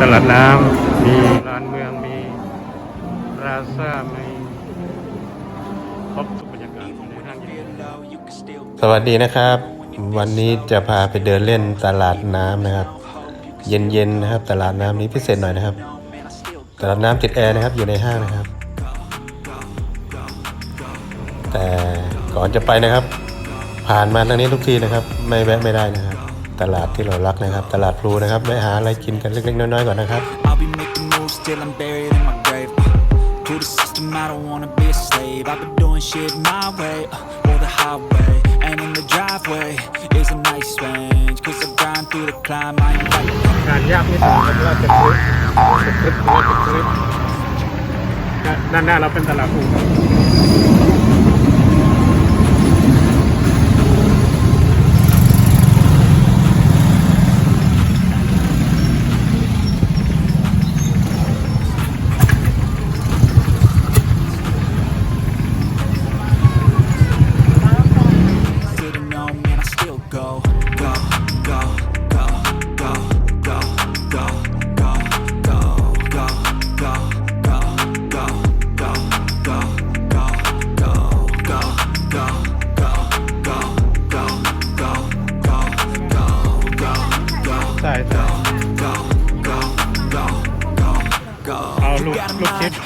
ตลาดน้ำมีร้านเมืองมีราซามีครบทุกบรรยากาศในห้างใหญ่สวัสดีนะครับ วันนี้จะพาไปเดินเล่นตลาดน้ำนะครับ เย็นๆนะครับ ตลาดน้ำนี้พิเศษหน่อยนะครับ ตลาดน้ำติดแอร์นะครับอยู่ในห้างนะครับ แต่ก่อนจะไปนะครับ ผ่านมาทางนี้ทุกทีนะครับ ไม่แวะไม่ได้นะครับ ตลาดที่เรารักนะครับ ตลาดพลูนะครับแวะหาอะไรกินกันเล็กๆน้อยๆก่อนนะครับ I'll be making moves till I'm buried in my grave. Uh, to the system, I don't wanna be a slave. I've been doing shit my way, uh, or the highway. And in the driveway is a nice range. Cause I grind through the climb, I ain't fighting. งานยากนิดหนึงครับว่าจะคลิปจะคลิปหรือว่าจะคลิปด้านหน้าเราเป็นตลาดภูครับ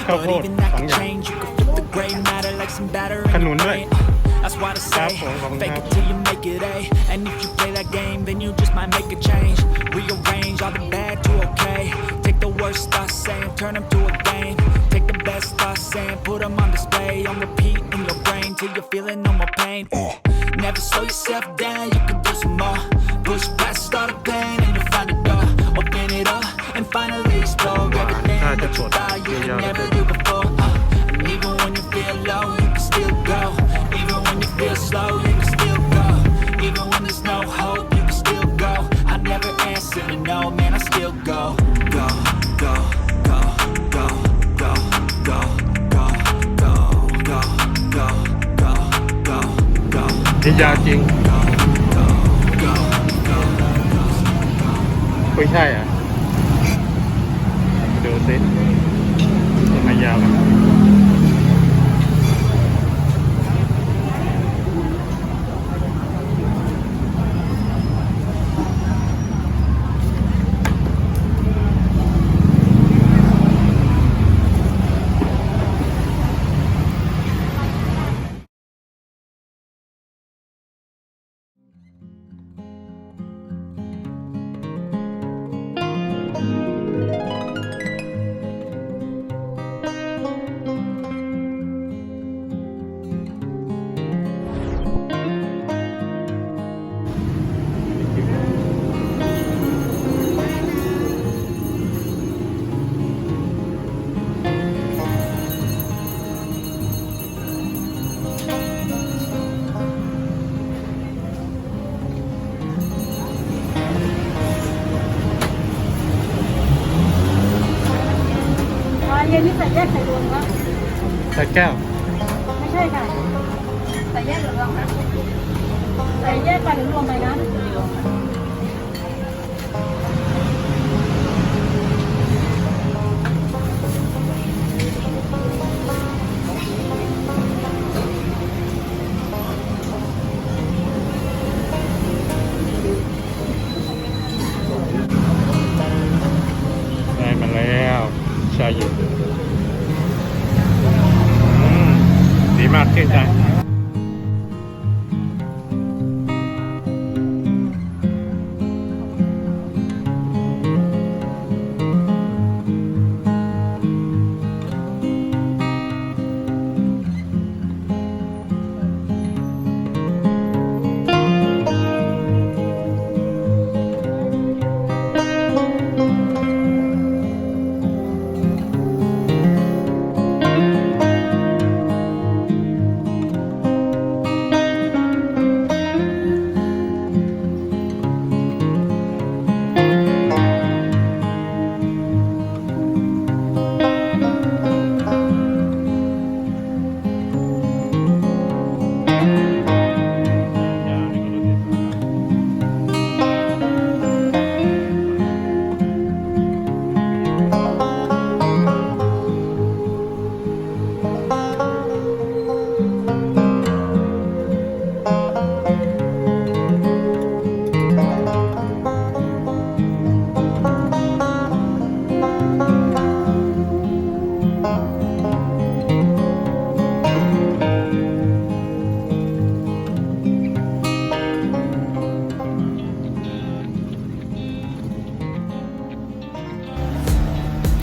Phóng nhanh. change. You can flip the gray matter like some batter in ข your นุนด้วย brain. That's why I say, Apple, phóng fake nhanh. it till you make it A. And if you play that game, then you just might make a change. Rearrange all the bad to okay. Take the worst thoughts saying, turn them to a game. Take the best thoughts saying, put them on display. On repeat in your brain till you're feeling no more pain. Never slow yourself down, There's no hope, you can still go. I never answer to no, man, I still go. Go, go, go, go, go, go, go, go, go, go, go, go, go. นี่ยาวจริง ไม่ใช่อะ ดูสิทำไมยาวอะ เย็นนี้ใส่แยกใส่รวมครับใส่แก้ว ไม่ใช่ค่ะ ใส่แยกหรือรวมนะใส่แยกไปหรือรวมไปนะ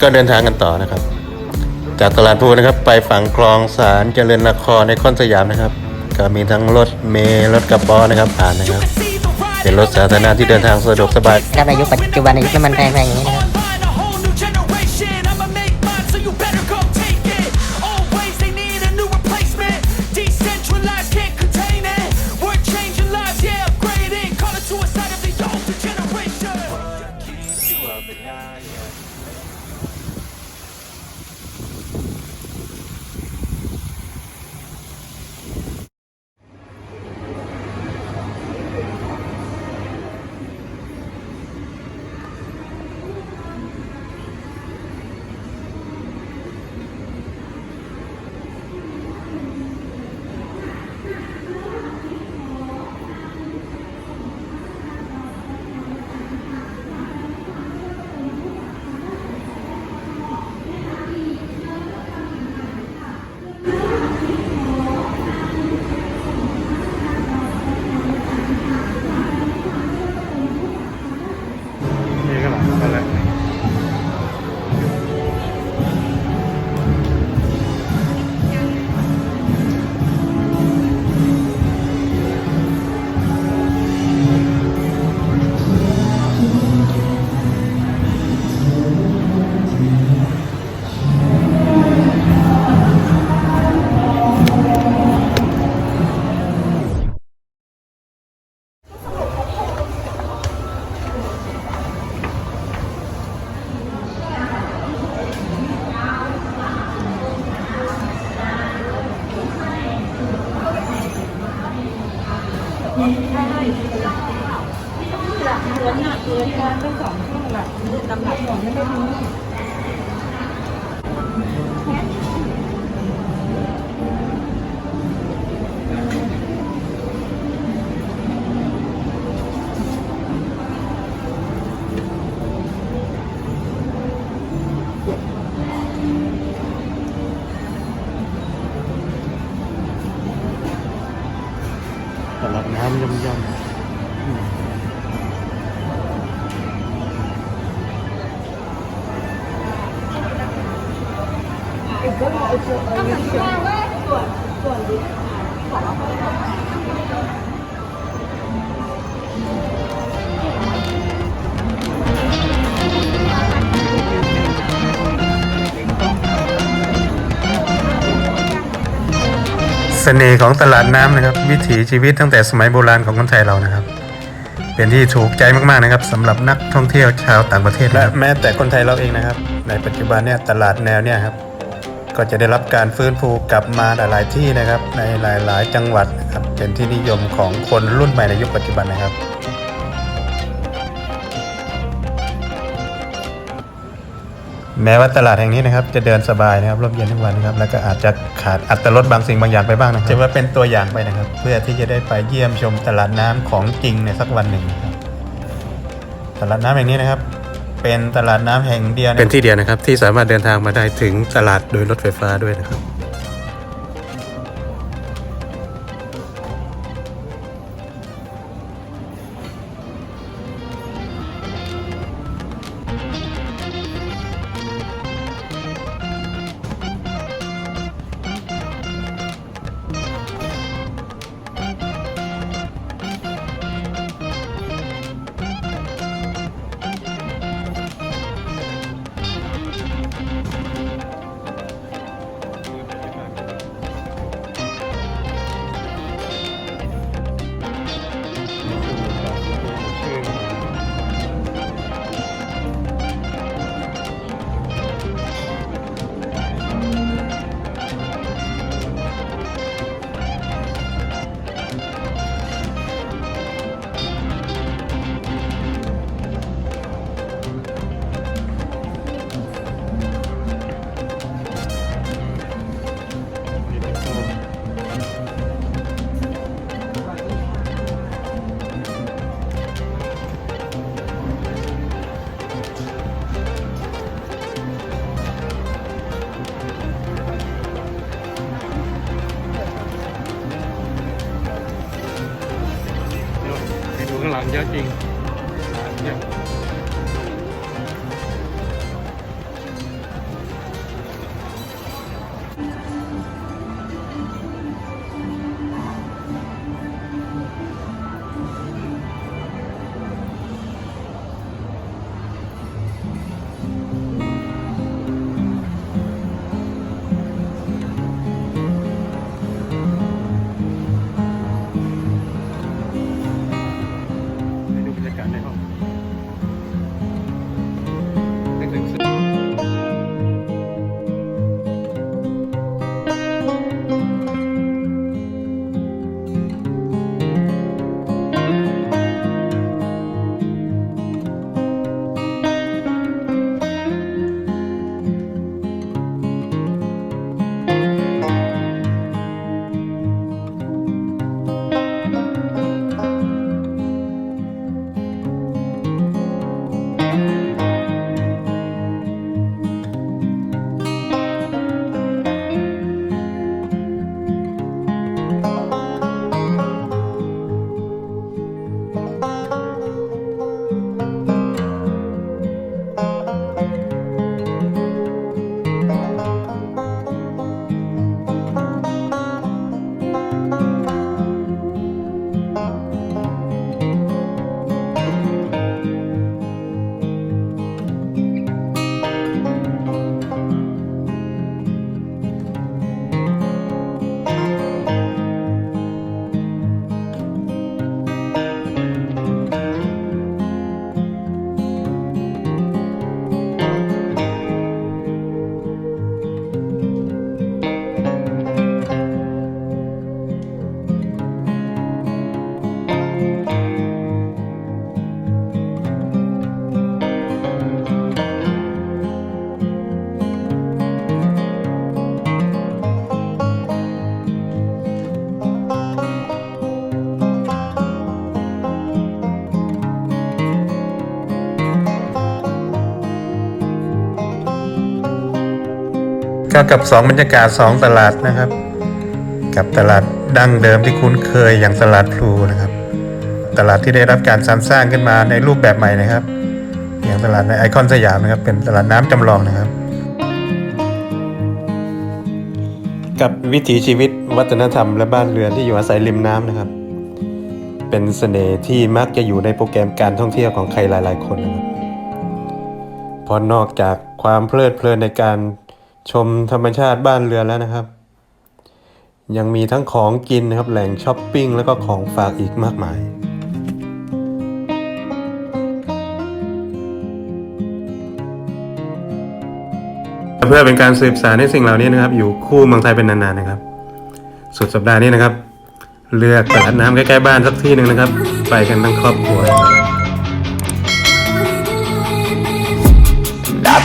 ก็เดินทางกันต่อนะครับ จากตลาดพลูนะครับ ไปฝั่งคลองสารเจริญนครในคอนสยามนะครับ ก็มีทั้งรถเมล์รถกระป๋อนะครับผ่านนะครับ เป็นรถสาธารณะที่เดินทางสะดวกสบายในยุคปัจจุบันในยุคน้ำมันแพงๆอย่างนี้นะครับ สวนหนักเลยการเป็นสองช่วงหลักลำดับสองไม่ได้รู้ตลาดน้ำย่อมๆ เสน่ห์ของตลาดน้ำนะครับ วิถีชีวิตตั้งแต่สมัยโบราณของคนไทยเรานะครับ เป็นที่ถูกใจมากๆนะครับสำหรับนักท่องเที่ยวชาวต่างประเทศและแม้แต่คนไทยเราเองนะครับ ในปัจจุบันเนี่ยตลาดแนวเนี่ยครับ ก็จะได้รับการฟื้นฟูกลับมาหลาย ๆ ที่นะครับ ในหลาย ๆ จังหวัดนะครับเป็นที่นิยมของคนรุ่นใหม่ในยุคปัจจุบันนะครับแม้ว่าตลาดแห่งนี้นะครับจะเดินสบายนะครับร่มเย็นทุกวันนะครับ แล้วก็อาจจะขาดอัตรลดบางสิ่งบางอย่างไปบ้างนะครับจะว่าเป็นตัวอย่างไปนะครับ เพื่อที่จะได้ไปเยี่ยมชมตลาดน้ำของจริงในสักวันหนึ่งนะครับตลาดน้ำแห่งนี้นะครับ เป็นตลาดน้ำแห่งเดียวเป็นที่เดียวนะครับที่สามารถเดินทางมาได้ถึงตลาดโดยรถไฟฟ้าด้วยนะครับ Oh. ก็กับสองบรรยากาศสองตลาดนะครับ กับตลาดดั้งเดิมที่คุ้นเคยอย่างตลาดพลูนะครับ ตลาดที่ได้รับการสรรสร้างขึ้นมาในรูปแบบใหม่นะครับ อย่างตลาดในไอคอนสยามนะครับ เป็นตลาดน้ำจำลองนะครับ กับวิถีชีวิตวัฒนธรรมและบ้านเรือนที่อยู่อาศัยริมน้ำนะครับ เป็นเสน่ห์ที่มักจะอยู่ในโปรแกรมการท่องเที่ยวของใครหลาย ๆ คนนะครับเพราะนอกจากความเพลิดเพลินในการ ชมธรรมชาติบ้านเรือนแล้วนะครับ ยังมีทั้งของกินนะครับแหล่งช้อปปิ้งแล้วก็ของฝากอีกมากมายเพื่อเป็นการสืบสารให้สิ่งเหล่านี้นะครับ อยู่คู่เมืองไทยเป็นนานๆนะครับ สุดสัปดาห์นี้นะครับ เลือกตลาดน้ำใกล้ๆบ้านสักที่หนึ่งนะครับ ไปกันทั้งครอบครัว